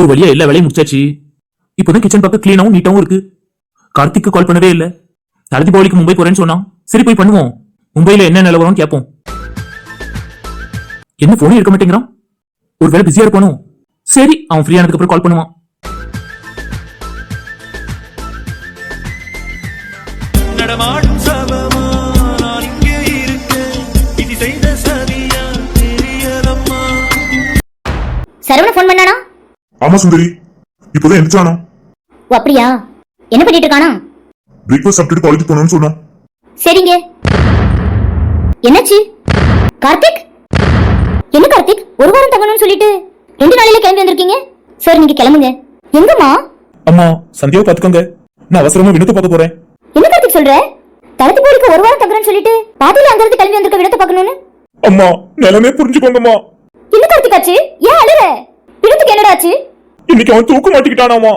ஒரு வழியா எல்லா வேலையும் முடிச்சாச்சு. இப்போதான் கிச்சன் பக்கம் கிளீனாவும் நீட்டாவும் இருக்கு. கார்த்திக்கு கால் பண்ணவே இல்ல. தலை தீபாவளிக்கு மும்பை போறேன்னு சொன்னான் சரி போய் பண்ணுவோம். மும்பைல என்ன நிலவரம் கேட்போம் என்ன போனே எடுக்க மாட்டேங்கிறான்? ஒருவேளை பிஸியா இருப்பானோ? சரி அவன் ஃப்ரீ ஆனதுக்கு அப்புறம் கால் பண்ணுவான். நடமாடும் சபமா நான் இங்கே இருக்கேன். இது செய்த சரியா தெரியலம்மா சரவண ஃபோன் பண்ணானா? ஆமா சுந்தரி இப்போதான் எந்திரிச்சானோ ஓ அப்படியா? என்ன பண்ணிட்டு இருக்கானா? பிரேக்ஃபாஸ்ட் சாப்பிட்டுட்டு காலேஜ் போகணும்னு சொன்னான் சரிங்க. என்னாச்சு? கார்த்திக்? என்ன கார்த்திக்? ஒரு வாரம் தங்கணும்னு சொல்லிட்டு ரெண்டு நாளையில கிளம்பி வந்திருக்கீங்க? சார் நீங்க கிளம்புங்க. எங்கம்மா? அம்மா சந்தியாவை பாத்துக்கோங்க நான் அவசரமா வினத்தை பார்க்க போறேன். என்ன கார்த்திக் சொல்ற? தளத்து போடிக்கு ஒரு வாரம் தங்குறேன்னு சொல்லிட்டு பாட்டில அங்க இருந்து கிளம்பி வந்திருக்க விடத்தை பார்க்கணும்னு? அம்மா நிலைமை புரிஞ்சுக்கோங்கம்மா. என்ன கார்த்திக் ஆச்சு? ஏன் அழுற? விடத்துக்கு என்னடா ஆச்சு? இன்னைக்கு அவன் தூக்க மாட்டிக்கிட்டானாமா?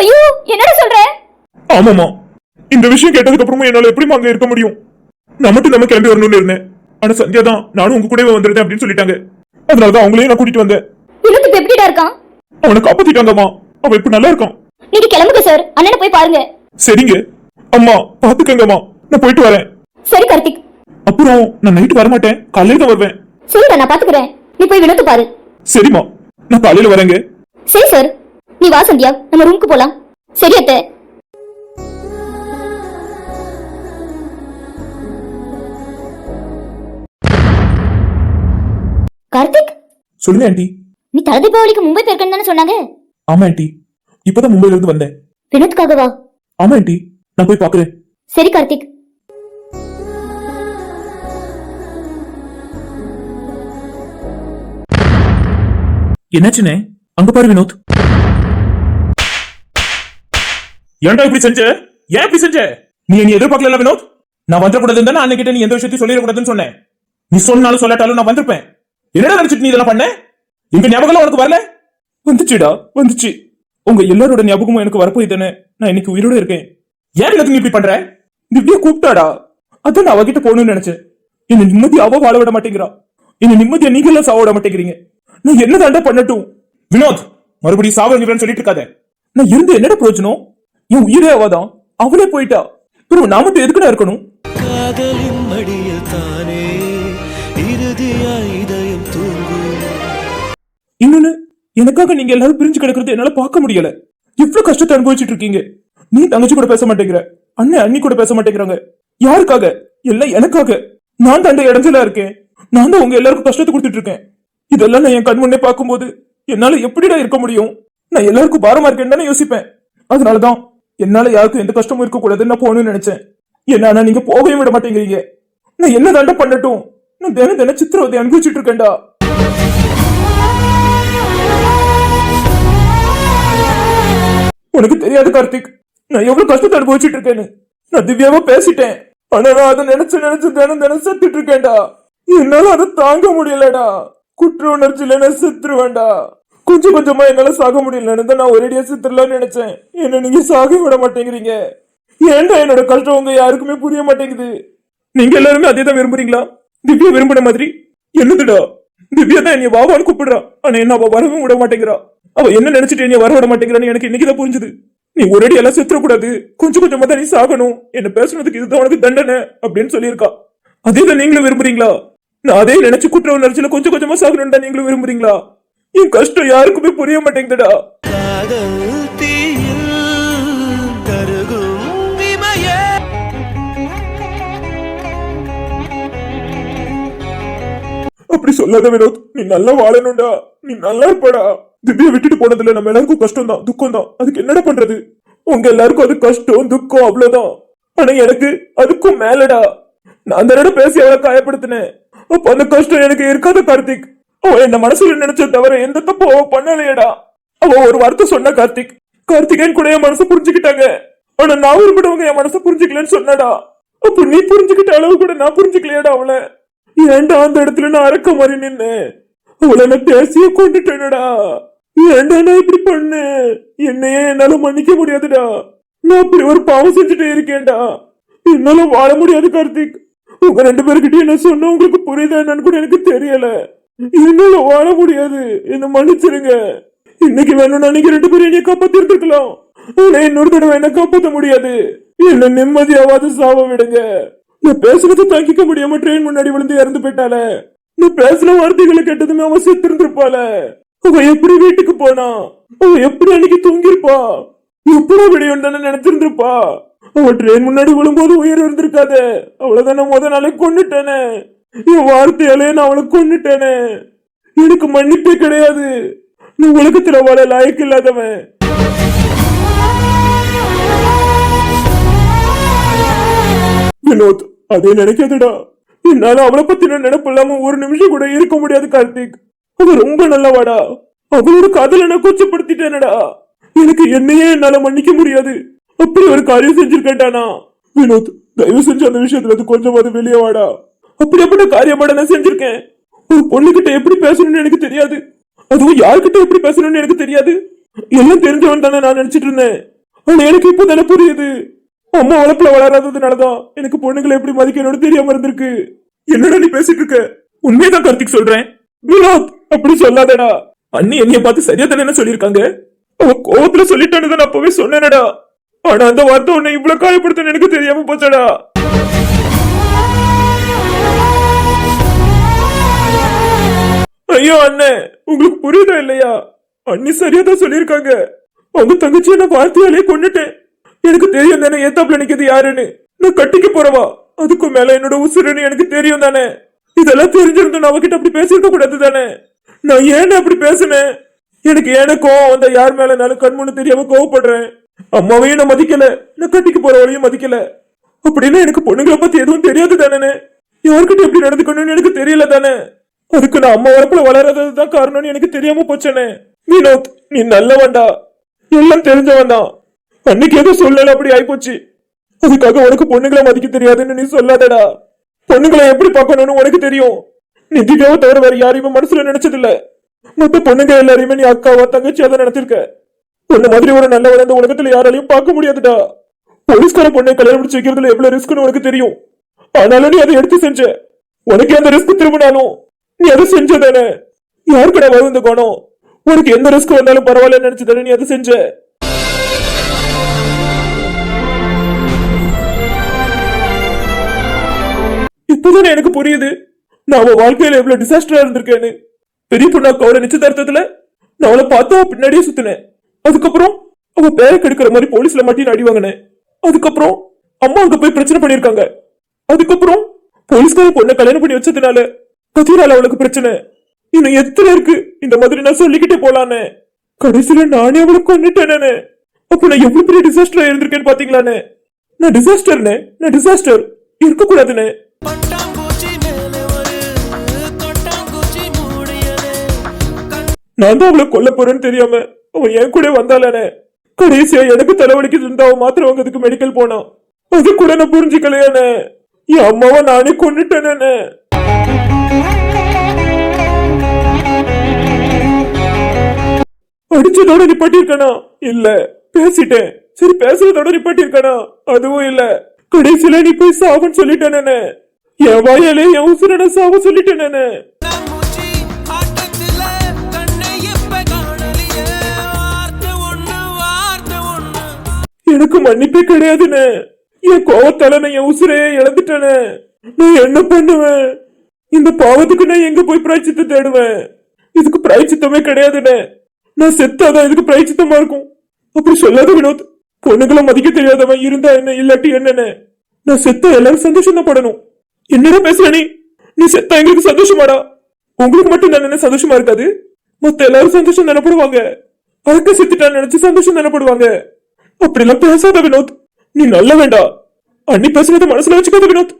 ஐயோ என்னடா சொல்ற? ஆமாமா. இந்த விஷயம் கேட்டதுக்கு அப்புறமா என்னால எப்படி அங்க இருக்க முடியும்? நான் மட்டும் நம்ம கிளம்பி வரணும்னு இருந்தேன். ஆனா சந்தியா தான் நானும் உங்க கூடவே வந்துருந்தேன் அப்படின்னு சொல்லிட்டாங்க. அதனாலதான் அவங்களையும் நான் கூட்டிட்டு வந்தேன். வினோத் இப்ப எப்படிடா இருக்கான்? அவனை காப்பாத்திட்டாங்கம்மா. அவன் இப்ப நல்லா இருக்கான். நீங்க கிளம்புங்க சார் அண்ணனை போய் பாருங்க. சரிங்க. அம்மா பாத்துக்கங்கம்மா. நான் போயிட்டு வரேன். சரி கார்த்திக். அப்புறம் நான் நைட்டு வரமாட்டேன். காலையில தான் வருவேன். சரிடா நான் பாத்துக்கிறேன். நீ போய் வினோத்து பாரு. சரிம்மா. நான் காலையில வரேங்க. சரி சார் நீ வா சந்தியா. நம்ம ரூமுக்கு போலாம். சரி அத்தை. கார்த்திக்? சொல்லுங்க ஆண்டி நீ தலை தீபாவளிக்கு மும்பை போயிருக்கேன்னு தானே சொன்னாங்க? ஆமா ஆண்டி இப்பதான் மும்பைல இருந்து வந்தேன். வினோத்துக்காகவா ஆமா ஆண்டி நான் போய் பாக்குறேன். சரி கார்த்திக். என்னாச்சுனே? அங்க பாரு வினோத். ஏன்டா இப்படி செஞ்ச? ஏன் இப்படி செஞ்ச? நீ நீ எதிர்பார்க்கல வினோத்? நான் வந்துடக்கூடாதுன்னு தானே அன்னைக்கிட்ட நீ எந்த விஷயத்தையும் சொல்லிடக்கூடாதுன்னு சொன்னேன். நீ சொன்னாலும் சொல்லாட்டாலும் நான் வந்திருப்பேன். என்னடா நினைச்சிட்டு நீ இதெல்லாம் பண்ண? எங்க ஞாபகம் உனக்கு வரல? வந்துச்சுடா வந்துச்சு. உங்க எல்லாரோட ஞாபகமும் எனக்கு வரப்போய் தானே. நான் இன்னைக்கு உயிரோட இருக்கேன். ஏன் எனக்கு நீ இப்படி பண்ற? திவ்யா கூப்பிட்டாடா. அதான் நான் அவகிட்ட போகணும்னு நினைச்சேன். என்ன நிம்மதியா அவ வாழ விட மாட்டேங்கிறா. என்ன நிம்மதியை நீங்க எல்லாம் சாவ விட மாட்டேங்கிறீங்க. நான் என்ன தாண்டா பண்ணட்டும்? வினோத் மறுபடியும் சாவங்கிறேன்னு சொல்லிட்டு இருக்காத. நான் இருந்து என்னடா பிரயோஜனம்? என் உயிரே அவதான் அவளே போயிட்டா. பிறகு நான் மட்டும் எதுக்குடா இருக்கணும்? காதலின் மடியில் தானே இறுதியா இதயம் தூங்கும். இன்னொன்னு எனக்காக நீங்க எல்லாரும் பிரிஞ்சு கிடக்கிறது என்னால பார்க்க முடியல. இவ்வளவு கஷ்டத்தை அனுபவிச்சுட்டு இருக்கீங்க. நீ தங்கச்சி கூட பேச மாட்டேங்கிற. அண்ணன் அண்ணி கூட பேச மாட்டேங்கிறாங்க. யாருக்காக? எல்லாம் எனக்காக. நான் தாண்ட இடைஞ்சலா இருக்கேன். நான் தான் உங்க எல்லாருக்கும் கஷ்டத்தை கொடுத்துட்டு இருக்கேன். இதெல்லாம் நான் என் கண் முன்னே பார்க்கும்போது என்னால எப்படிடா இருக்க முடியும்? நான் எல்லாருக்கும் பாரமா இருக்கேன்னு தானே யோசிப்பேன். அதனாலதான் என்னால யாருக்கும் எந்த கஷ்டமும் இருக்கக்கூடாதுன்னு நான் போகணும்னு நினைச்சேன். என்ன நீங்க போகவே விட மாட்டேங்கிறீங்க. நான் என்ன தாண்டா பண்ணட்டும்? நான் தினம் தினம் சித்திரவதை அனுபவிச்சுட்டு இருக்கேன்டா. உனக்கு தெரியாது கார்த்திக். நான் எவ்வளவு கஷ்டத்தை அனுபவிச்சுட்டு இருக்கேன்னு. நான் திவ்யாவா பேசிட்டேன். ஆனா நான் அதை நினைச்சு நினைச்சு தினம் தினம் செத்துட்டு இருக்கேன்டா. என்னால அதை தாங்க முடியலடா. குற்ற உணர்ச்சியில நான் கொஞ்சம் கொஞ்சமா என்னால சாக முடியலன்னு தான் நான் ஒரேடியா செத்துடலாம்னு நினைச்சேன். என்ன நீங்க சாக விட மாட்டேங்கிறீங்க. ஏன்டா என்னோட கஷ்டம் உங்க யாருக்குமே புரிய மாட்டேங்குது? நீங்க எல்லாருமே அதே தான் விரும்புறீங்களா? திவ்யா விரும்பின மாதிரி? என்னதுடா? திவ்யா தான் என்னைய வாவான்னு கூப்பிடுறா ஆனா என்ன அவ வரவும் விட மாட்டேங்கிறா. அவ என்ன நினைச்சிட்டு என்னைய வர விட மாட்டேங்கிறான்னு எனக்கு இன்னைக்குதான் புரிஞ்சுது. நீ ஒரேடி எல்லாம் செத்துறக்கூடாது. கொஞ்சம் கொஞ்சமா தான் நீ சாகணும். என்ன பேசுனதுக்கு இதுதான் உனக்கு தண்டனை அப்படின்னு சொல்லியிருக்கா. அதே தான் நீங்களும் விரும்புறீங்களா? நான் அதே நினைச்சு குற்ற உணர்ச்சியில கொஞ்சம் கொஞ்சமா சாகணும்டா நீங்களும் விரும்புறீங்களா? என் கஷ்டம் யாருக்குமே புரிய மாட்டேங்குதுடா. அப்படி சொல்லாத வினோத் நீ நல்லா வாழணும்டா. நீ நல்லா இருப்படா. திவ்யா விட்டுட்டு போனதுல நம்ம எல்லாருக்கும் கஷ்டம் தான் துக்கம் தான் அதுக்கு என்னடா பண்றது? உங்க எல்லாருக்கும் அது கஷ்டம் துக்கம் அவ்வளவுதான். ஆனா எனக்கு அதுக்கும் மேலடா. நான் அந்த பேசி அவளை காயப்படுத்தினேன். அப்ப அந்த கஷ்டம் எனக்கு இருக்காது கார்த்திக். அவ என்ன மனசுல நினைச்ச தவிர எந்த தப்பு அவ பண்ணலையடா. அவ ஒரு வார்த்தை சொன்ன கார்த்திக். கார்த்திகேயன் கூட என் மனசை புரிஞ்சுக்கிட்டாங்க. ஆனா நான் விரும்பினவங்க என் மனசை புரிஞ்சுக்கலன்னு சொன்னடா. அப்ப நீ புரிஞ்சுக்கிட்ட அளவு கூட நான் புரிஞ்சுக்கலையடா அவளை. ஏன்டா அந்த இடத்துல நான் அறக்க மாதிரி நின்னு? அவளை நான் பேசிய கொண்டுட்டேனடா. ஏன்டா நான் இப்படி பண்ணு? என்னையே என்னால மன்னிக்க முடியாதுடா. நான் அப்படி ஒரு பாவம் செஞ்சுட்டே இருக்கேன்டா. என்னால வாழ முடியாது கார்த்திக். உங்க ரெண்டு பேருக்கிட்டயும் என்ன சொன்ன உங்களுக்கு புரியுதா என்னன்னு கூட எனக்கு தெரியல. என்னால வாழ முடியாது. என்ன மன்னிச்சிருங்க. இன்னைக்கு வேணும்னா நீங்க ரெண்டு பேரும் என்னை காப்பாத்தி இருந்திருக்கலாம் ஆனா இன்னொரு தடவை என்ன காப்பாத்த முடியாது. என்ன நிம்மதியாவது சாவ விடுங்க. நான் பேசுறதை தாங்கிக்க முடியாம ட்ரெயின் முன்னாடி விழுந்து இறந்து போயிட்டால நான் பேசுன வார்த்தைகளை கேட்டதுமே அவன் செத்து அவ எப்படி வீட்டுக்கு போனா? அவ எப்படி அன்னைக்கு தூங்கிருப்பா எப்படி விடியும் தானே நினைச்சிருந்திருப்பா? அவள் ட்ரெயின் முன்னாடி விழும்போது உயிர் இருந்திருக்காத. அவ்வளவுதானே முத நாளே கொண்டுட்டேனே என் வார்த்தையாலே நான் அவளை கொண்டுட்டேனே எனக்கு மன்னிப்பே கிடையாது. நீ உலகத்துல வாழ லாயக்கு இல்லாதவன். வினோத் அதே நினைக்காதடா. என்னால அவளை பத்தின நினைப்பு இல்லாம ஒரு நிமிஷம் கூட இருக்க முடியாது கார்த்திக். அவ ரொம்ப நல்லவாடா. அவளோட காதல நான் கூச்சப்படுத்திட்டேனடா. எனக்கு என்னையே என்னால மன்னிக்க முடியாது. அப்படி ஒரு காரியம் செஞ்சிருக்கேன்டானா வினோத் தயவு செஞ்சு அந்த விஷயத்துல இருந்து கொஞ்சமாவது வெளியே வாடா. அப்படி காரியமாட நான் செஞ்சிருக்கேன்? ஒரு பொண்ணுகிட்ட எப்படி பேசணும்னு எனக்கு தெரியாது. அதுவும் யார்கிட்ட எப்படி பேசணும்னு எனக்கு தெரியாது. எல்லாம் தெரிஞ்சவன் தானே நான் நினைச்சிட்டு இருந்தேன். ஆனா எனக்கு இப்போ தானே புரியுது. அம்மா வளர்ப்புல வளராததுனாலதான் எனக்கு பொண்ணுங்களை எப்படி மதிக்கணும்னு தெரியாம இருந்திருக்கு. என்னடா நீ பேசிட்டு இருக்க? உண்மையதான் கார்த்திக் சொல்றேன். வினோத் அப்படி சொல்லாதடா. அண்ணி என்னைய பார்த்து சரியா தானே என்ன சொல்லியிருக்காங்க? அவ கோவத்துல சொல்லிட்டான்னு தான் அப்பவே சொன்னேனடா. ஆனா அந்த வார்த்தை உன்னை இவ்வளவு காயப்படுத்த எனக்கு தெரியாம போச்சடா. ஐயோ அண்ணே உங்களுக்கு புரியுதா இல்லையா? அண்ணி சரியா தான் சொல்லியிருக்காங்க. அவங்க தங்கச்சியை நான் வார்த்தையாலே கொண்டுட்டேன் எனக்கு தெரியும் தானே ஏத்தாப்புல நிக்கிறது யாருன்னு. நான் கட்டிக்க போறவா? அதுக்கும் மேல என்னோட உசுருன்னு எனக்கு தெரியும் தானே. இதெல்லாம் தெரிஞ்சிருந்தும் நான் அவகிட்ட அப்படி பேசியிருக்க கூடாது தானே. நான் ஏன் அப்படி பேசினேன்? எனக்கு ஏன கோவம் வந்தா யார் மேல நானும் கண்முன்னு தெரியாம கோவப்படுறேன்? அம்மாவையும் நான் மதிக்கல? நான் போற போறவளையும் மதிக்கல. அப்படின்னா எனக்கு பொண்ணுங்களை பத்தி எதுவும் தெரியாது தானே? யாருக்கிட்ட எப்படி நடந்துக்கணும்னு எனக்கு தெரியல தானே? அதுக்கு நான் அம்மா வரப்புல வளராததுதான் காரணம்னு எனக்கு தெரியாம போச்சனே. வினோத் நீ நல்லவன்டா. எல்லாம் தெரிஞ்சவன் தான் அன்னைக்கு எதுவும் சொல்லல அப்படி ஆயிப்போச்சு. அதுக்காக உனக்கு பொண்ணுங்களை மதிக்க தெரியாதுன்னு நீ சொல்லாதடா. பொண்ணுங்களை எப்படி பார்க்கணும்னு உனக்கு தெரியும். நீ திவ்யாவை தவிர வேற யாரையுமே மனசுல நினைச்சதில்ல. மொத்த பொண்ணுங்க எல்லாரையுமே நீ அக்காவா தங்கச்சியா தான் நினைச்சிருக்க. உன்ன மாதிரி ஒரு நல்லவன் இந்த உலகத்துல யாராலையும் பார்க்க முடியாதுடா. போலீஸ்கார பொண்ணை கல்யாணம் முடிச்சு வைக்கிறதுல எவ்வளவு ரிஸ்க்னு உனக்கு தெரியும். ஆனாலும் நீ அதை எடுத்து செஞ்ச. உனக்கு எந்த ரிஸ்க் திரும்பினாலும் நீ அதை செஞ்சதானே யாருக்கடா வரும் இந்த குணம்? உனக்கு எந்த ரிஸ்க் வந்தாலும் பரவாயில்ல நினைச்சதானே நீ அதை செஞ்ச. இப்போதானே எனக்கு புரியுது. நான் வாழ்க்கையில எவ்வளவு டிசாஸ்டரா இருந்திருக்கேன்னு. பெரிய பொண்ணா அவளை நிச்சயதார்த்தத்துல நான் அவளை பார்த்தா பின்னாடியே சுத்தினேன். அதுக்கப்புறம் அவ பேரை கெடுக்கிற மாதிரி போலீஸ்ல மாட்டி அடி வாங்கினேன். அதுக்கப்புறம் அம்மா அங்க போய் பிரச்சனை பண்ணிருக்காங்க அதுக்கப்புறம் போலீஸ்கார பொண்ணை கல்யாணம் பண்ணி வச்சதுனால கதிரால அவளுக்கு பிரச்சனை. இன்னும் எத்தனை இருக்கு? இந்த மாதிரி நான் சொல்லிக்கிட்டே போலானே கடைசியில நானே அவளை கொண்டுட்டேனே அப்ப நான் எவ்வளவு பெரிய டிசாஸ்டரா இருந்திருக்கேன்னு பாத்தீங்களானே நான் டிசாஸ்டர்னே நான் டிசாஸ்டர் இருக்க நான் தான் அவளை கொல்ல போறேன்னு தெரியாம அவன் என் கூட வந்தாலே கடைசியா எனக்கு தலைவலிக்கு இருந்தா அவன் மாத்திரை வாங்குறதுக்கு மெடிக்கல் போனான். அது கூட நான் புரிஞ்சுக்கலையானே. என் அம்மாவை நானே கொண்டுட்டேனே அடிச்சதோட நிப்பாட்டிருக்கனா இல்ல பேசிட்டேன். சரி பேசுறதோட நிப்பாட்டிருக்கனா அதுவும் இல்ல. கடைசியில நீ போய் சாவன்னு சொல்லிட்டேனே. என் வாயாலே என் உசுரனை சாவ சொல்லிட்டேனே. எனக்கு மன்னிப்பே கிடையாதுன்னு என் கோவத்தால நான் என் உசுரே இழந்துட்டேனே நான் என்ன பண்ணுவேன்? இந்த பாவத்துக்கு நான் எங்க போய் பிராய்ச்சித்த தேடுவேன்? இதுக்கு பிராய்ச்சித்தமே கிடையாதுன்னு நான் செத்தாதான் இதுக்கு பிராய்ச்சித்தமா இருக்கும். அப்படி சொல்லாத வினோத் பொண்ணுங்களை மதிக்க தெரியாதவன் இருந்தா என்ன இல்லாட்டி என்னன்னு நான் செத்த எல்லாரும் சந்தோஷம் தான் படணும் என்னடா பேசுற நீ? நீ செத்தா எங்களுக்கு சந்தோஷமாடா. உங்களுக்கு மட்டும் தானே சந்தோஷமா இருக்காது? மத்த எல்லாரும் சந்தோஷம் நினைப்படுவாங்க அதுக்கு செத்துட்டான்னு நினைச்சு சந்தோஷம் நினைப்படுவாங்க அப்படிலாம் பேசாத வினோத். நீ நல்ல வேண்டா. அண்ணி பேசுறத மனசுல வச்சுக்காத வினோத்.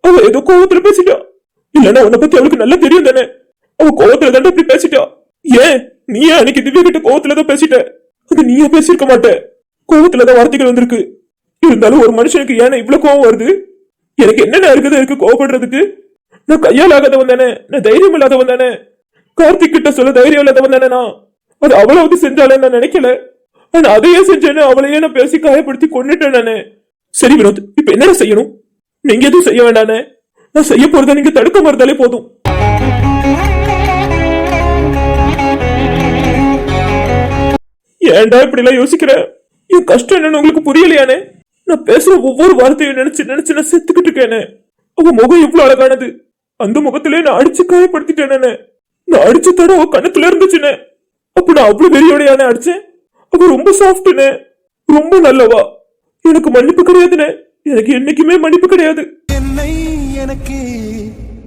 அவ ஏதோ கோவத்துல பேசிட்டா. இல்லன்னா உன்னை பத்தி அவளுக்கு நல்லா தெரியும் தானே. அவ கோவத்துல தானே அப்படி பேசிட்டா. ஏன்? நீ அன்னைக்கு திவ்யா கிட்ட கோவத்துல தான் பேசிட்ட? அது நீயே பேசியிருக்க மாட்ட. கோவத்துல தான் வார்த்தைகள் வந்திருக்கு. இருந்தாலும் ஒரு மனுஷனுக்கு ஏன் இவ்வளவு கோவம் வருது? எனக்கு என்னென்ன இருக்குது இருக்கு கோவப்படுறதுக்கு? நான் கையால் ஆகாதவன் தானே. நான் தைரியம் இல்லாதவன் தானே. கார்த்திக் கிட்ட சொல்ல தைரியம் இல்லாதவன் தானே நான். அது அவ்வளவு செஞ்சாலே நான் நினைக்கல. நான் அதையே செஞ்சேன்னு அவளையே நான் பேசி காயப்படுத்தி கொண்டுட்டேன் நானு. சரி வினோத் இப்ப என்ன செய்யணும்? நீங்க எதுவும் செய்ய வேண்டானே. நான் செய்ய போறத நீங்க தடுக்க மறுத்தாலே போதும். ஏன்டா இப்படி எல்லாம் யோசிக்கிற? என் கஷ்டம் என்னன்னு உங்களுக்கு புரியலையானே? நான் பேசுற ஒவ்வொரு வார்த்தையும் நினைச்சு நினைச்சு நான் செத்துக்கிட்டு இருக்கேனே. அவ முகம் எவ்வளவு அழகானது. அந்த முகத்திலே நான் அடிச்சு காயப்படுத்திட்டேனே நான். அடிச்ச தடவை கணத்துல இருந்துச்சுனே. அப்ப நான் அவ்வளவு பெரியோடையானே அடிச்சேன்? அவ ரொம்ப சாஃப்ட்னே ரொம்ப நல்லவா? எனக்கு மன்னிப்பு கிடையாதுனே. எனக்கு என்னைக்குமே மன்னிப்பு கிடையாது. என்னை எனக்கு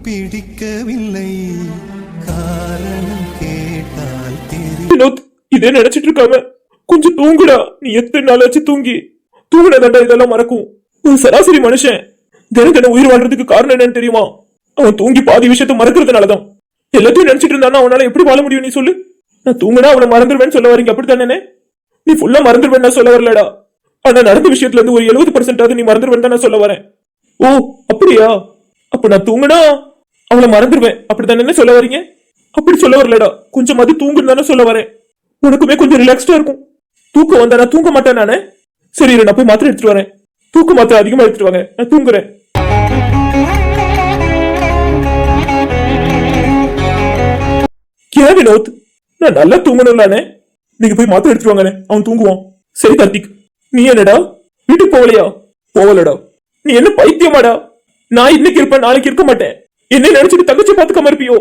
பிடிக்கவில்லை. காரணம் கேட்டால் வினோத் இதே நினைச்சிட்டு இருக்காம கொஞ்சம் தூங்குடா. நீ எத்தனை நாள் ஆச்சு தூங்கி? தூங்குனதாண்டா இதெல்லாம் மறக்கும். ஒரு சராசரி மனுஷன் தினம் தினம் உயிர் வாழ்றதுக்கு காரணம் என்னன்னு தெரியுமா? அவன் தூங்கி பாதி விஷயத்த மறக்கிறதுனாலதான். எல்லாத்தையும் நினைச்சிட்டு இருந்தானா அவனால எப்படி வாழ முடியும் நீ சொல்லு? நான் தூங்குனா அவனை மறந்துடுவேன்னு சொல்ல வரீங்க அப்படித்தானே நீ ஃபுல்லா மறந்துடுவேன் நான் சொல்ல வரலடா. ஆனா நடந்த விஷயத்துல இருந்து ஒரு எழுபது பர்சன்டாவது நீ மறந்துடுவேன் தான் நான் சொல்ல வரேன். ஓ அப்படியா? அப்ப நான் தூங்குனா? அவளை மறந்துடுவேன். அப்படித்தானே சொல்ல வரீங்க? அப்படி சொல்ல வரலடா. கொஞ்சமாவது தூங்குன்னு தானே சொல்ல வரேன். உனக்குமே கொஞ்சம் ரிலாக்ஸ்டா இருக்கும். தூக்கம் வந்தா நான் தூங்க மாட்டேன் நானே. சரி நான் போய் மாத்திரை எடுத்துட்டு வரேன். தூக்க மாத்திரை அதிகமா எடுத்துட்டு வாங்க. நான் தூங்குறேன். ஏன் வினோத்? நான் நல்லா தூங்கணும்லானே நீங்க போய் மாத்திரை எடுத்துட்டு வாங்கண்ணே. அவன் தூங்குவான். சரி கார்த்திக். நீ என்னடா? வீட்டுக்கு போகலையா? போகலடா. நீ என்ன பைத்தியமாடா? நான் இன்னைக்கு இருப்பேன் நாளைக்கு இருக்க மாட்டேன். என்ன நினைச்சிட்டு தங்கச்சி பாத்துக்காம இருப்பியோ?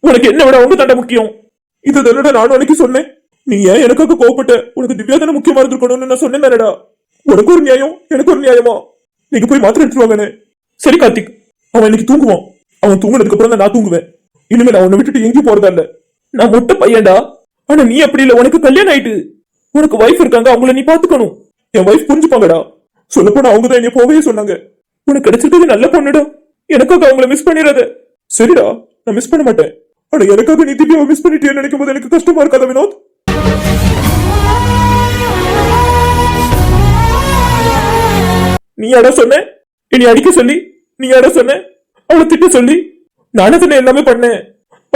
உனக்கு என்ன விட உங்க தண்டை முக்கியம். இது தானடா நானும் அன்னைக்கு சொன்னேன். நீ ஏன் எனக்காக கோவப்பட்ட? உனக்கு திவ்யா தானே முக்கியமா இருந்திருக்கணும்னு நான் சொன்னேன் தானடா. உனக்கு ஒரு நியாயம் எனக்கு ஒரு நியாயமா? நீங்க போய் மாத்திரை எடுத்துட்டு வாங்கண்ணே. சரி கார்த்திக். அவன் இன்னைக்கு தூங்குவான். அவன் தூங்குனதுக்கு அப்புறம் தான் நான் தூங்குவேன். இனிமே நான் உன்னை விட்டுட்டு எங்கேயும் போறதா இல்ல. நான் மொட்டை பையன்டா. ஆனா நீ அப்படி இல்ல உனக்கு கல்யாணம் ஆயிட்டு. உனக்கு வைஃப் இருக்காங்க அவங்கள நீ பாத்துக்கணும். என் வைஃப் புரிஞ்சுப்பாங்கடா. சொல்லப்போனா அவங்க தான் என்ன போவே சொன்னாங்க. உனக்கு கிடைச்சிருக்கிறது நல்ல பொண்ணுடா. எனக்காக அவங்கள மிஸ் பண்ணிடாத. சரிடா நான் மிஸ் பண்ண மாட்டேன். ஆனா எனக்காக நீ திருப்பி மிஸ் பண்ணிட்டேன்னு நினைக்கும் போது எனக்கு கஷ்டமா இருக்காத வினோத்? நீ யாரா சொன்ன? இனி அடிக்க சொல்லி? நீ யாரா சொன்ன? அவளை திட்ட சொல்லி? நானே தானே எல்லாமே பண்ணேன்.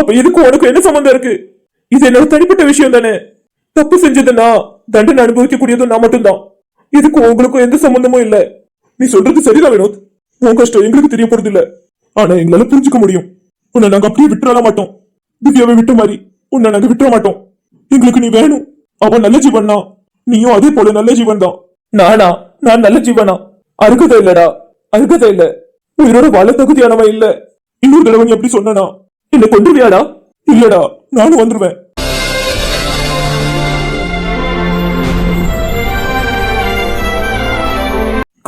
அப்ப இதுக்கும் உனக்கு என்ன சம்பந்தம் இருக்கு? இது என்னோட தனிப்பட்ட விஷயம் தானே? தப்பு செஞ்சதுன்னா தண்டனை அனுபவிக்கக்கூடியதும் நான் மட்டும்தான். இதுக்கும் உங்களுக்கும் எந்த சம்பந்தமும் இல்ல. நீ சொல்றது சரிதான் வினோத். உன் கஷ்டம் எங்களுக்கு தெரிய போறது இல்ல ஆனா எங்களால புரிஞ்சுக்க முடியும். உன்னை நாங்க அப்படியே விட்டுற மாட்டோம். திவ்யாவை விட்ட மாதிரி உன்னை நாங்க விட்டுற மாட்டோம். எங்களுக்கு நீ வேணும். அவன் நல்ல ஜீவன் தான் நீயும் அதே போல நல்ல ஜீவன் தான். நானா? நான் நல்ல ஜீவனா? அருகதை இல்லடா. அருகதை இல்ல. உயிரோட வாழ தகுதியானவன் இல்ல. இன்னொரு தடவை நீ எப்படி சொன்னனா? என்ன கொண்டுவியாடா இல்லடா நானும் வந்துருவேன்.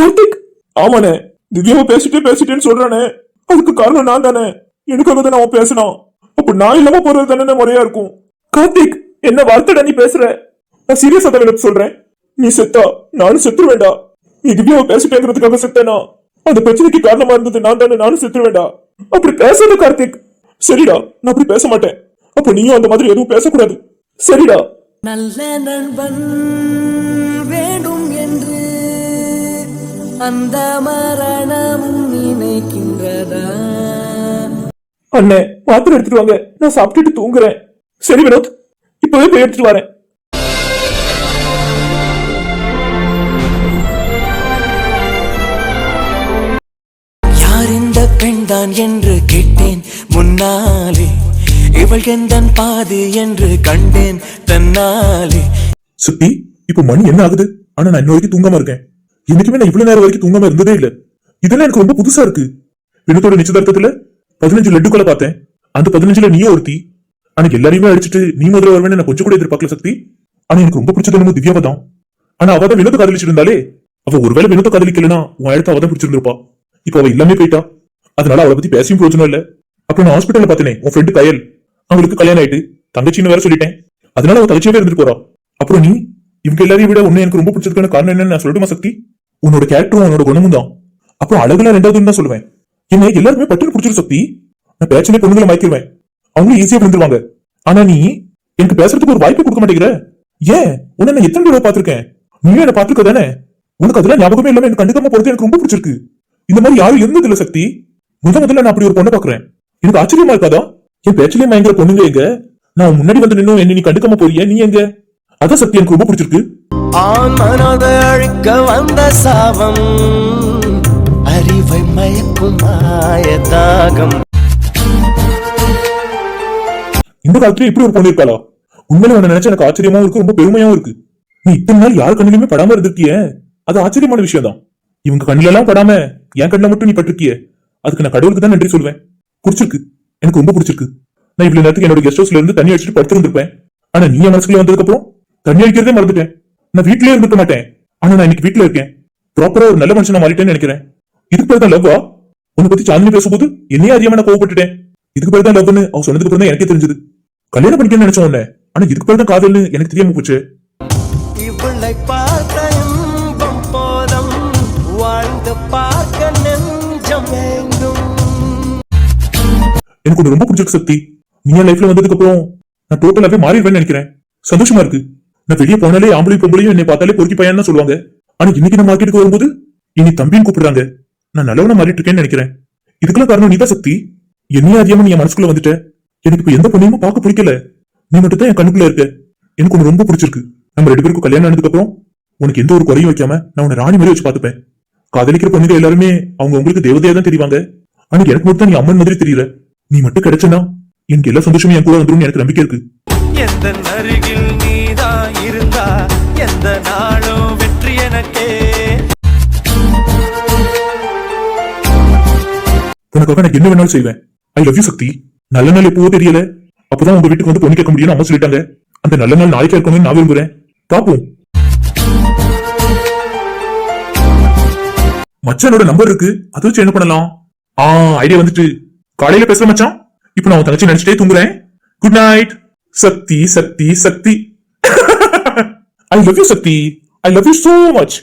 கார்த்திக்! ஆமாண்ணே திவ்யாவை பேசிட்டே பேசிட்டேன்னு சொல்றானே. அதுக்கு காரணம் நான் தானே. எனக்காக தானே அவன் பேசினான். அப்ப நான் இல்லாம போறது தானே முறையா இருக்கும்? கார்த்திக் என்ன வார்த்தைடா நீ பேசுற? நான் சீரியஸா தான் சொல்றேன். நீ செத்தா நானும் செத்துருவேண்டா நீ திவ்யாவை பேசிட்டேங்கிறதுக்காக செத்தேனா? அந்த பிரச்சனைக்கு காரணமா இருந்தது நான் தானே நானும் செத்துருவேண்டா அப்படி பேசுறது கார்த்திக். சரிடா நான் அப்படி பேச மாட்டேன். அப்போ நீயும் அந்த மாதிரி எதுவும் பேசக்கூடாது. சரிடா. நல்ல நண்பன் வேண்டும் என்று அந்த மரணமும் நினைக்கின்றதா? அண்ணே மாத்திரை எடுத்துட்டு வாங்க. நான் சாப்பிட்டுட்டு தூங்குறேன். சரி வினோத் இப்பவே போய் எடுத்துட்டு வரேன். யார் பெண்தான் என்று கேட்டேன். முன்னாலே இவள் எந்தன் பாதி என்று கண்டேன். தன்னாலே. சுத்தி இப்ப மணி என்ன ஆகுது? ஆனா நான் இன்ன வரைக்கும் தூங்காம இருக்கேன். என்னைக்குமே நான் இவ்வளவு நேரம் வரைக்கும் தூங்காம இருந்ததே இல்ல. இதெல்லாம் எனக்கு ரொம்ப புதுசா இருக்கு. வினத்தோட நிச்சயதார்த்தத்துல பதினஞ்சு லட்டுக்களை பார்த்தேன். அந்த பதினஞ்சுல நீயும் ஒருத்தி. ஆனா எல்லாரையுமே அடிச்சுட்டு நீ முதல்ல வருவேன்னு நான் கொஞ்சம் கூட எதிர்பார்க்கல சக்தி. ஆனா எனக்கு ரொம்ப பிடிச்சது என்னமோ திவ்யாவை தான். ஆனா அவதான் வினத்தை காதலிச்சிருந்தாலே அவ ஒருவேளை வினத்தை காதலிக்கலனா உன் இடத்த அவதான் பிடிச்சிருந்திருப்பா. இப்ப அவ எல்லாமே போயிட்டா. அதனால அவளை பத்தி பேசியும் பிரயோஜனம் இல்ல. அப்புறம் நான் ஹாஸ்பிட்டல்ல பாத்தினேன் உன் ஃப்ரெண்டு கயல். அவளுக்கு கல்யாணம் ஆயிட்டு தங்கச்சின்னு வேற சொல்லிட்டேன். அதனால அவ தங்கச்சியாவே இருந்துட்டு போறா. அப்புறம் நீ இவங்க எல்லாரையும் விட உன்னை எனக்கு ரொம்ப பிடிச்சதுக்கான காரணம் என்னன்னு நான் சொல்லட்டுமா சக்தி? உன்னோட கேரக்டரும் உன்னோட குணமும் தான். அப்புறம் அழகுல ரெண்டாவதுன்னு தான் சொல்லுவேன். என்ன எல்லாருமே பட்டுன்னு பிடிச்சிரு சக்தி. நான் பேச்சிலே பொண்ணுங்களை மாய்க்கிருவேன். அவங்களும் ஈஸியா விழுந்துருவாங்க. ஆனா நீ எனக்கு பேசுறதுக்கு ஒரு வாய்ப்பு கொடுக்க மாட்டேங்கிற. ஏன்? உன்னை நான் எத்தனை தடவை பாத்திருக்கேன் நீயும் என்ன பார்த்திருக்க தானே உனக்கு அதெல்லாம் ஞாபகமே இல்லாம எனக்கு கண்டுக்காம போறது எனக்கு ரொம்ப பிடிச்சிருக்கு. இந்த மாதிரி யாரும் இருந்தது இல்ல சக்தி. முத முதல்ல நான் அப்படி ஒரு பொண்ணை பாக்குறேன் எனக்கு ஆச்சரியமா இருக்காதா என் பேச்சிலே மயங்கிற பொண்ணுங்க எங்க? நான் முன்னாடி வந்து நின்னும் என்ன நீ கண்டுக்காம போறிய நீ எங்க? அதான் சக்தி எனக்கு ரொம்ப பிடிச்சிருக்கு. ஆண் மனதை அழிக்க வந்த சாபம் அறிவை மயக்கும் மாயதாகம். இந்த காலத்துல இப்படி ஒரு பொண்ணு இருக்காளா? உண்மையில உன்னை நினைச்சா எனக்கு ஆச்சரியமாவும் இருக்கு ரொம்ப பெருமையாவும் இருக்கு. நீ இத்தனை நாள் யார் கண்ணிலுமே படாம இருந்திருக்கிய? அது ஆச்சரியமான விஷயம் தான் இவங்க கண்ணுல எல்லாம் படாம என் கண்ணில மட்டும் நீ பட்டிருக்கிய? அதுக்கு நான் கடவுளுக்கு தான் நன்றி சொல்வேன். பிடிச்சிருக்கு. எனக்கு ரொம்ப பிடிச்சிருக்கு. நான் இவ்வளவு நேரத்துக்கு என்னோட கெஸ்ட் ஹவுஸ்ல இருந்து தண்ணி அடிச்சுட்டு படுத்திருந்திருப்பேன் ஆனா நீ என் மனசுக்குள்ள வந்ததுக்கு அப்புறம் தண்ணி அடிக்கிறதே மறந்துட்டேன். நான் வீட்லயே இருந்திருக்க மாட்டேன். ஆனா நான் இன்னைக்கு வீட்டுல இருக்கேன். ப்ராப்பரா ஒரு நல்ல மனுஷனா மாறிட்டேன்னு நினைக்கிறேன். இதுக்கு பேர் தான் லவ்வா? உன்னை பத்தி சாந்தினி பேசும்போது என்னையே அறியாம நான் கோவப்பட்டுட்டேன். இதுக்கு பேர் தான் லவ்னு அவன் சொன்னதுக்கு அப்புறம் தான் எனக்கே தெரிஞ்சது. கல்யாணம் பண்ணிக்கணும்னு நினைச்ச உடனே ஆனா இதுக்கு பேர் தான் காதல்னு எனக்கு தெரியாம போச்சு. இவளை பார்த்த இன்பம் வாழ்ந்து எனக்கு ரொம்ப பிடிச்சிருக்கு சக்தி. நீ என் லைஃப்ல வந்ததுக்கு அப்புறம் நான் டோட்டலாவே மாறிடுவேன்னு நினைக்கிறேன். சந்தோஷமா இருக்கு. நான் வெளியே போனாலே ஆம்பளை பொம்பளையும் என்னை பார்த்தாலே பொறுக்கி பையன்னு சொல்லுவாங்க. ஆனா இன்னைக்கு நான் மார்க்கெட்டுக்கு வரும்போது இனி தம்பின்னு கூப்பிடுறாங்க. நான் நல்லவனா மாறிட்டு இருக்கேன்னு நினைக்கிறேன். இதுக்கெல்லாம் காரணம் நீதான் சக்தி. என்னையும் அறியாம நீ என் மனசுக்குள்ள வந்துட்ட. எனக்கு இப்ப எந்த பொண்ணையும் பார்க்க பிடிக்கல. நீ மட்டும் தான் என் கண்ணுக்குள்ள இருக்க. எனக்கு ஒண்ணு ரொம்ப பிடிச்சிருக்கு. நம்ம ரெண்டு பேருக்கும் கல்யாணம் ஆனதுக்கு அப்புறம் உனக்கு எந்த ஒரு குறையும் வைக்காம நான் உன்னை ராணி மாதிரி வச்சு பார்த்துப்பேன். காதலிக்கிற பொண்ணுங்க எல்லாருமே அவங்க உங்களுக்கு தேவதையா தான் தெரிவாங்க. ஆனா எனக்கு மட்டும் தான் நீ அம்மன் மாதிரி தெரியல. நீ மட்டும் கிடைச்சனா? எனக்கு எல்லா சந்தோஷமும் என் கூட வந்துடும் எனக்கு நம்பிக்கை இருக்கு. எந்த அருகில் நீதான் இருந்தா எந்த நாளும் வெற்றி எனக்கே. உனக்காக நான் என்ன வேணாலும் செய்வேன். I love you Sakthi. நல்ல நாள் எப்பவோ தெரியல. அப்பதான் உங்க வீட்டுக்கு வந்து பொண்ணு கேட்க முடியும்னு அம்மா சொல்லிட்டாங்க. அந்த நல்ல நாள் நாளைக்கே இருக்கணும்னு நான் விரும்புறேன். பாப்போம் மச்சானோட நம்பர் இருக்கு. அதை வச்சு என்ன பண்ணலாம்? ஆ ஐடியா வந்துட்டு காலையில பேசுற மச்சான். இப்ப நான் தங்கச்சி நினைச்சிட்டே தூங்குறேன். Good night Sakthi Sakthi Sakthi. I love you Sakthi. I love you so much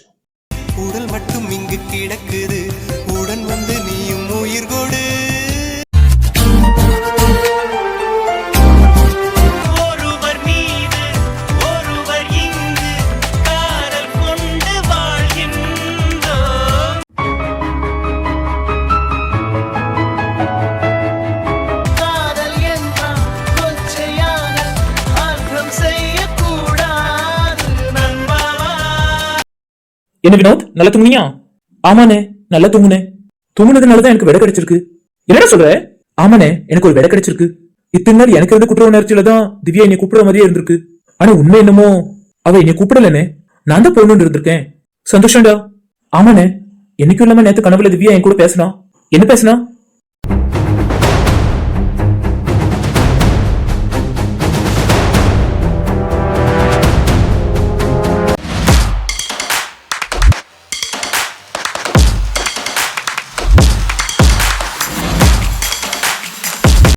என்ன வினோத் நல்லா தூங்குனியா? ஆமாண்ணே நல்லா தூங்குனேன். தூங்குனதுனாலதான் எனக்கு விட கிடைச்சிருக்கு. என்னடா சொல்ற? ஆமாண்ணே எனக்கு ஒரு விட கிடைச்சிருக்கு. இத்தனை நாள் எனக்கு இருந்த குற்ற உணர்ச்சியில தான் திவ்யா என்னை கூப்பிடுற மாதிரியே இருந்திருக்கு. ஆனா உண்மை என்னமோ அவ என்னை கூப்பிடலனே நான் தான் போகணும்னு இருந்திருக்கேன். சந்தோஷம்டா. ஆமாண்ணே என்னைக்கும் இல்லாம நேத்து கனவுல திவ்யா என் கூட பேசினா? என்ன பேசினா?